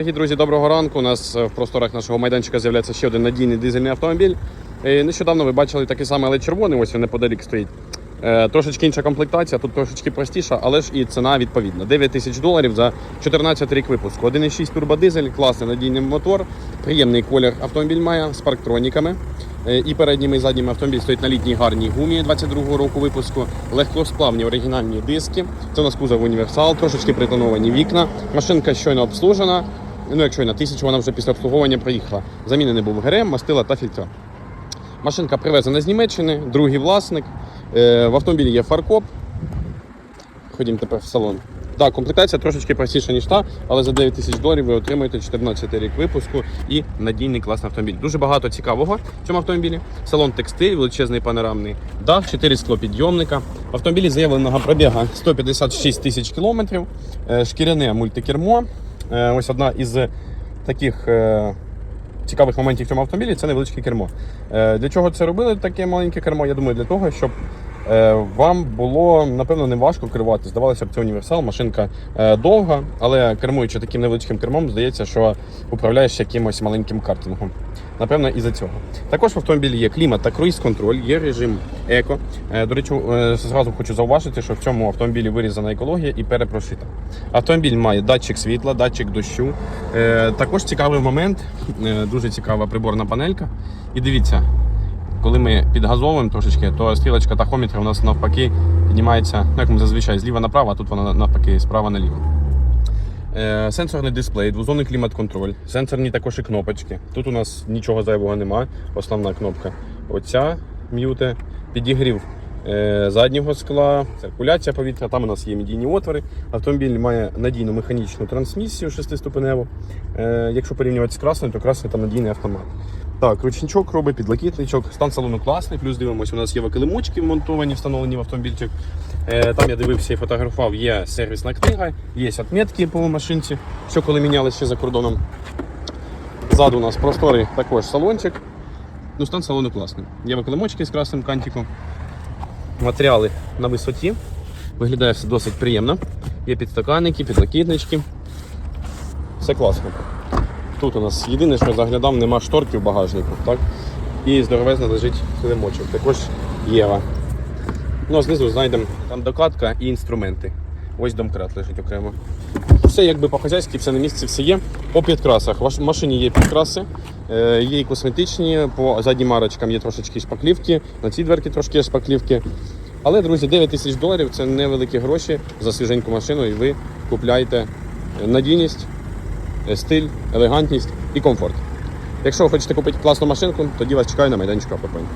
Дорогі друзі, доброго ранку. У нас е, в просторах нашого майданчика з'являється ще один надійний дизельний автомобіль. Е, Нещодавно ви бачили такий самий, але червоний, ось він неподалік стоїть. Е, Трошечки інша комплектація, тут трошечки простіша, але ж і ціна відповідна. 9 тисяч доларів за 14 рік випуску. 1,6 турбодизель, класний надійний мотор, приємний колір автомобіль має з парктроніками. Е, І передніми і задніми автомобіль стоїть на літній гарній гумі 22-го року випуску, легкосплавні оригінальні диски. Це у нас кузов універсал, трошечки притоновані вікна. Машинка щойно обслужена. Ну, якщо й на тисячу, вона вже після обслуговування приїхала. Замінений був ГРМ, мастила та фільтра. Машинка привезена з Німеччини, другий власник. Е, В автомобілі є фаркоп. Ходімо тепер в салон. Так, комплектація трошечки простіша, ніж та, але за 9 тисяч доларів ви отримаєте 14 рік випуску і надійний класний автомобіль. Дуже багато цікавого в цьому автомобілі. Салон текстиль, величезний панорамний дах, 4 склопідйомника. В автомобілі заявленого пробіга 156 тисяч кілометрів, Е, шкіряне мультикермо. Е, Ось одна із таких е, цікавих моментів в цьому автомобілі це невеличке кермо. Е, Для чого це робили таке маленьке кермо? Я думаю, для того, щоб е, вам було напевно не важко керувати. Здавалося б, це універсал, машинка е, довга, але кермуючи таким невеличким кермом, здається, що управляєш якимось маленьким картингом. Напевно, і за цього. Також в автомобілі є клімат та круїз-контроль, є режим еко. Е, До речі, е, зразу хочу зауважити, що в цьому автомобілі вирізана екологія і перепрошита. Автомобіль має датчик світла, датчик дощу. Е, Також цікавий момент, е, дуже цікава приборна панелька. І дивіться, коли ми підгазовуємо трошечки, то стрілочка тахометра у нас навпаки піднімається, ну, як ми зазвичай, зліва направо, а тут вона навпаки справа наліво. Е, Сенсорний дисплей, двозонний клімат-контроль, сенсорні також і кнопочки. Тут у нас нічого зайвого немає. Основна кнопка. Оця м'юте, підігрів е, заднього скла, циркуляція повітря. Там у нас є медійні отвори. Автомобіль має надійну механічну трансмісію шестиступеневу. Е, якщо порівнювати з красною, то красний там надійний автомат. Так, ручничок робить, підлокітничок, стан салону класний. Плюс дивимося, у нас є килимочки вмонтовані, встановлені в автомобільчик. Е, Там я дивився і фотографував, є сервісна книга, є відмітки по машинці, що коли міняли ще за кордоном. Ззаду у нас просторий також салончик. Ну, стан салону класний. Є виклимочки з красним кантиком. Матеріали на висоті. Виглядає все досить приємно. Є підстаканники, підлокітнички. Все класно. Тут у нас єдине, що заглядав, нема шторки в багажнику. Так? І здоровезно лежить килимочок. Також Єва. Ну, а знизу знайдемо там докладка і інструменти. Ось домкрат лежить окремо. Все якби по-хазяйськи, все на місці, все є. По підкрасах. В машині є підкраси, е, є і косметичні, по заднім арочкам є трошечки шпаклівки, на цій дверці трошки є шпаклівки. Але, друзі, 9 тисяч доларів це невеликі гроші за свіженьку машину, і ви купляєте надійність, стиль, елегантність і комфорт. Якщо ви хочете купити класну машинку, тоді вас чекаю на майданчику Автопойнт.